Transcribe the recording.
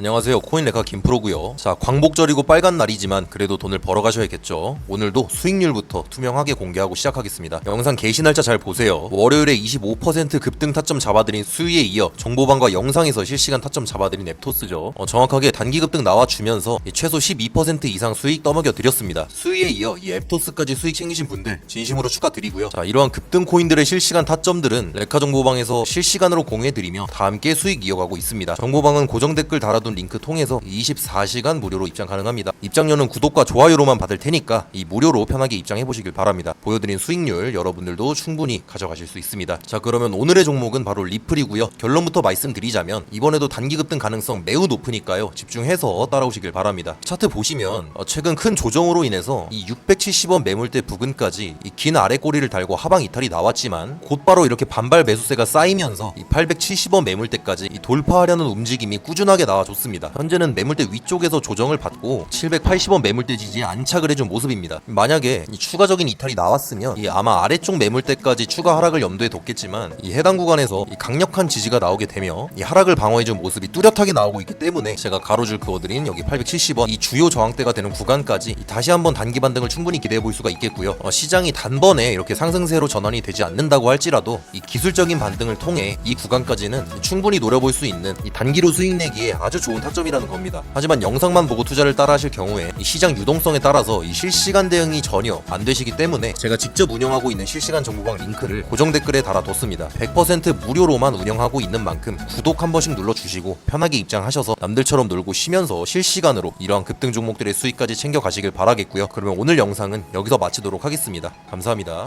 안녕하세요. 코인레카 김프로고요. 자 광복절이고 빨간 날이지만 그래도 돈을 벌어 가셔야겠죠. 오늘도 수익률부터 투명하게 공개하고 시작하겠습니다. 영상 게시 날짜 잘 보세요. 월요일에 25% 급등 타점 잡아드린 수위에 이어 정보방과 영상에서 실시간 타점 잡아드린 앱토스죠. 어, 정확하게 단기 급등 나와주면서 이 최소 12% 이상 수익 떠먹여 드렸습니다. 수위에 이어 이 앱토스까지 수익 챙기신 분들 진심으로 축하드리고요. 자 이러한 급등 코인들의 실시간 타점들은 레카 정보방에서 실시간으로 공유해드리며 다 함께 수익 이어가고 있습니다. 정보방은 고정 댓글 달아 둔 링크 통해서 24시간 무료로 입장 가능합니다. 입장료는 구독과 좋아요로만 받을 테니까 이 무료로 편하게 입장해 보시길 바랍니다. 보여드린 수익률 여러분들도 충분히 가져가실 수 있습니다. 자 그러면 오늘의 종목은 바로 리플이고요. 결론부터 말씀드리자면 이번에도 단기 급등 가능성 매우 높으니까요. 집중해서 따라오시길 바랍니다. 차트 보시면 어, 최근 큰 조정으로 인해서 이 670원 매물대 부근까지 이긴 아래 꼬리를 달고 하방 이탈이 나왔지만 곧바로 이렇게 반발 매수세가 쌓이면서 이 870원 매물대까지 이 돌파하려는 움직임이 꾸준하게 나와줬습니다. 현재는 매물대 위쪽에서 조정을 받고 780원 매물대 지지에 안착을 해준 모습입니다. 만약에 이 추가적인 이탈이 나왔으면 이 아마 아래쪽 매물대까지 추가 하락을 염두에 뒀겠지만 이 해당 구간에서 이 강력한 지지가 나오게 되며 이 하락을 방어해준 모습이 뚜렷하게 나오고 있기 때문에 제가 가로줄 그어드린 여기 870원 이 주요 저항대가 되는 구간까지 이 다시 한번 단기 반등을 충분히 기대해 볼 수가 있겠고요. 어, 시장이 단번에 이렇게 상승세로 전환이 되지 않는다고 할지라도 이 기술적인 반등을 통해 이 구간까지는 충분히 노려볼 수 있는 이 단기로 수익 내기에 아주 좋은 타점이라는 겁니다. 하지만 영상만 보고 투자를 따라 하실 경우에 이 시장 유동성에 따라서 이 실시간 대응이 전혀 안 되시기 때문에 제가 직접 운영하고 있는 실시간 정보방 링크를 고정 댓글에 달아뒀습니다. 100% 무료로만 운영하고 있는 만큼 구독 한 번씩 눌러주시고 편하게 입장하셔서 남들처럼 놀고 쉬면서 실시간으로 이러한 급등 종목들의 수익까지 챙겨 가시길 바라겠고요. 그러면 오늘 영상은 여기서 마치도록 하겠습니다. 감사합니다.